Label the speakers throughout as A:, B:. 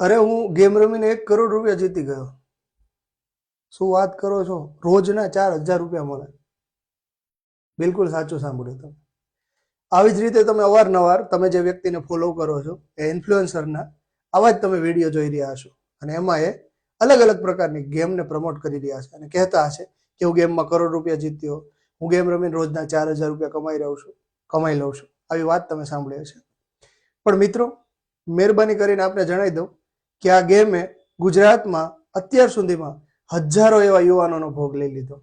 A: અરે હું ગેમ રમીને એક કરોડ રૂપિયા જીતી ગયો. શું વાત કરો છો? રોજના ચાર હજાર રૂપિયા મળે. બિલકુલ સાચું સાંભળ્યું તમે. આવી જ રીતે તમે અવારનવાર તમે જે વ્યક્તિને ફોલો કરો છો, એ ઇન્ફ્લુએન્સરના આવા જ તમે વીડિયો જોઈ રહ્યા છો. અને એમાં એ અલગ અલગ પ્રકારની ગેમને પ્રમોટ કરી રહ્યા છે. અને કહેતા હશે કે હું ગેમમાં કરોડ રૂપિયા જીત્યો. હું ગેમ રમીને રોજના ચાર હજાર રૂપિયા કમાઈ રહ્યો છું, કમાઈ લઉં છું. આવી વાત તમે સાંભળી હશે. પણ મિત્રો, મહેરબાની કરીને આપને જણાવી દઉં કે આ ગેમે ગુજરાતમાં અત્યાર સુધીમાં હજારો એવા યુવાનોનો ભોગ લઈ લીધો.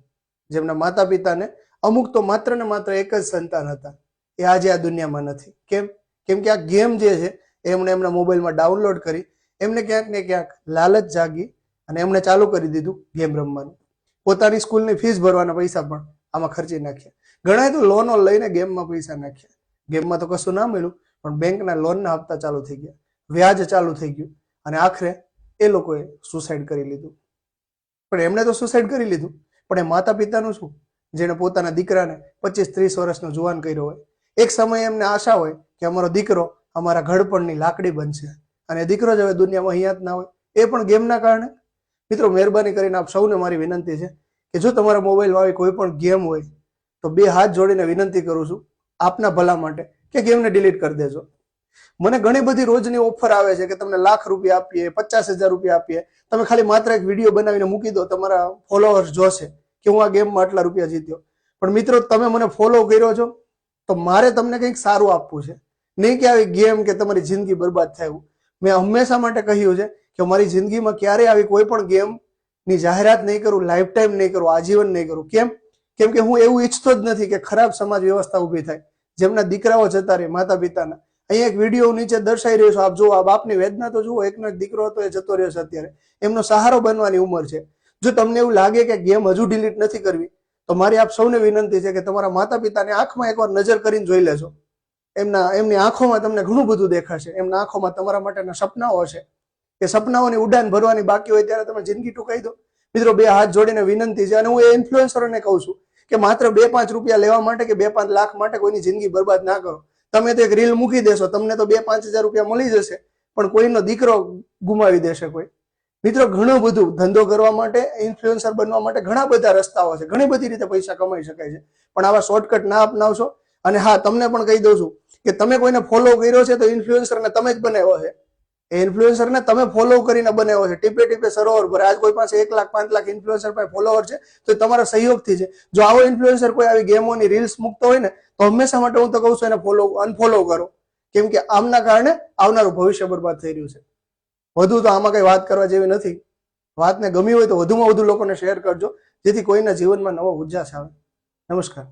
A: જેમના માતા પિતાને અમુક તો માત્ર ને માત્ર એક જ સંતાન હતા. એ આજે આ દુનિયામાં નથી. કેમ? કેમ કે આ ગેમ જે છે, એમણે એમના મોબાઈલમાં ડાઉનલોડ કરી, એમને ક્યાંક ને ક્યાંક લાલચ જાગી અને એમણે ચાલુ કરી દીધું ગેમ રમવાનું. પોતાની સ્કૂલની ફીસ ભરવાના પૈસા પણ આમાં ખર્ચી નાખ્યા. ઘણાએ તો લોનો લઈને ગેમમાં પૈસા નાખ્યા. ગેમમાં તો કશું ના મળ્યું, પણ બેંકના લોનના હપ્તા ચાલુ થઈ ગયા. વ્યાજ ચાલુ થઈ ગયું. અને આખરે એ લોકોએ સુસાઇડ કરી લીધું. પણ એમણે તો સુસાઇડ કરી લીધું. પણ એ માતા પિતાનું શું? જેણે પોતાના દીકરાને પચીસ ત્રીસ વર્ષનો જુવાન કર્યો હોય. એક સમયે એમને આશા હોય કે અમારો દીકરો અમારા ઘડપણની લાકડી બનશે. અને દીકરો જ હવે દુનિયામાં અહીંયા જ ના હોય. એ પણ ગેમના કારણે? મિત્રો, મહેરબાની કરીને આપ સૌને મારી વિનંતી છે કે જો તમારા મોબાઈલમાં આવી કોઈ પણ ગેમ હોય, તો બે હાથ જોડીને વિનંતી કરું છું આપના ભલા માટે કે ગેમને ડિલીટ કરી દેજો. મને ઘણી બધી રોજની ઓફર આવે છે કે તમને લાખ રૂપિયા આપીએ, પચાસ હજાર રૂપિયા આપીએ. તમે ખાલી માત્ર એક વીડિયો બનાવીને મૂકી દો, તમારા ફોલોઅર્સ જોશે કે હું આ ગેમમાં આટલા રૂપિયા જીત્યો. પણ મિત્રો, તમે મને ફોલો કર્યો છો, તો મારે તમને કંઈક સારું આપવું છે. નહીં કે આવી ગેમ કે તમારી જિંદગી બરબાદ થાય મેં હંમેશા માટે કહ્યું છે કે મારી જિંદગીમાં ક્યારેય આવી કોઈ પણ ગેમની જાહેરાત નહીં કરું લાઈફ ટાઈમ નહીં કરું, આજીવન નહીં કરું. કેમ? કેમ કે હું એવું ઈચ્છતો જ નથી કે ખરાબ સમાજ વ્યવસ્થા ઊભી થાય. જેમના દીકરાઓ જતા રહે માતા પિતાના અહીંયા એક વીડિયો નીચે દર્શાઈ રહ્યો છે. આપ જો આ બાપની વેદના તો જુઓ, એકનો એક દીકરો હતો, એ જતો રહ્યો છે અત્યારે. એમનો સહારો બનવાની ઉંમર છે. જો તમને એવું લાગે કે ગેમ હજુ ડિલીટ નથી કરવી, તો મારી આપ સૌને વિનંતી છે કે તમારા માતા પિતાને આંખમાં એકવાર નજર કરીને જોઈ લેજો. એમના, એમની આંખોમાં તમને ઘણું બધું દેખાશે. એમના આંખોમાં તમારા માટેના સપનાઓ છે. કે સપનાઓની ઉડાન ભરવાની બાકી હોય ત્યારે તમે જિંદગી ટૂંકાઈ દો. મિત્રો, બે હાથ જોડીને વિનંતી છે અને હું એ ઇન્ફ્લુએન્સરોને કહું છું કે માત્ર બે પાંચ રૂપિયા લેવા માટે કે બે પાંચ લાખ માટે કોઈની જિંદગી બરબાદ ના કરો. તમે તો એક રીલ મૂકી દેશો, તમને તો બે પાંચ હજાર રૂપિયા મળી જશે, પણ કોઈનો દીકરો ગુમાવી દેશે કોઈ. મિત્રો, ઘણું બધું ધંધો કરવા માટે ઇન્ફ્લુએન્સર બનવા માટે ઘણા બધા રસ્તાઓ છે. ઘણી બધી રીતે પૈસા કમાઈ શકાય છે. પણ આવા શોર્ટકટ ના અપનાવશો. અને હા, તમને પણ કહી દઉં છું કે તમે કોઈને ફોલો કર્યો છે તો ઇન્ફ્લુએન્સરને તમે જ બનાવ્યો છે. એ ઇન્ફ્લુએન્સરને તમે ફોલો કરીને બનાવ્યો છે. ટીપે ટીપે સરોવર ભરે. આજ કોઈ પાસે એક લાખ, પાંચ લાખ ઇન્ફ્લુએન્સર પાસે ફોલોવર છે, તો તમારા સહયોગથી છે. જો આવો ઇન્ફ્લુએન્સર કોઈ આવી ગેમોની રીલ્સ મૂકતો હોય ને, તો હંમેશા માટે હું તો કહું છું એને ફોલો અનફોલો કરો. કેમ કે આમના કારણે આવનારું ભવિષ્ય બરબાદ થઈ રહ્યું છે. વધુ તો આમાં કઈ વાત કરવા જેવી નથી. વાતને ગમી હોય તો વધુમાં વધુ લોકોને શેર કરજો, જેથી કોઈના જીવનમાં નવો ઉજાસ આવે. નમસ્કાર.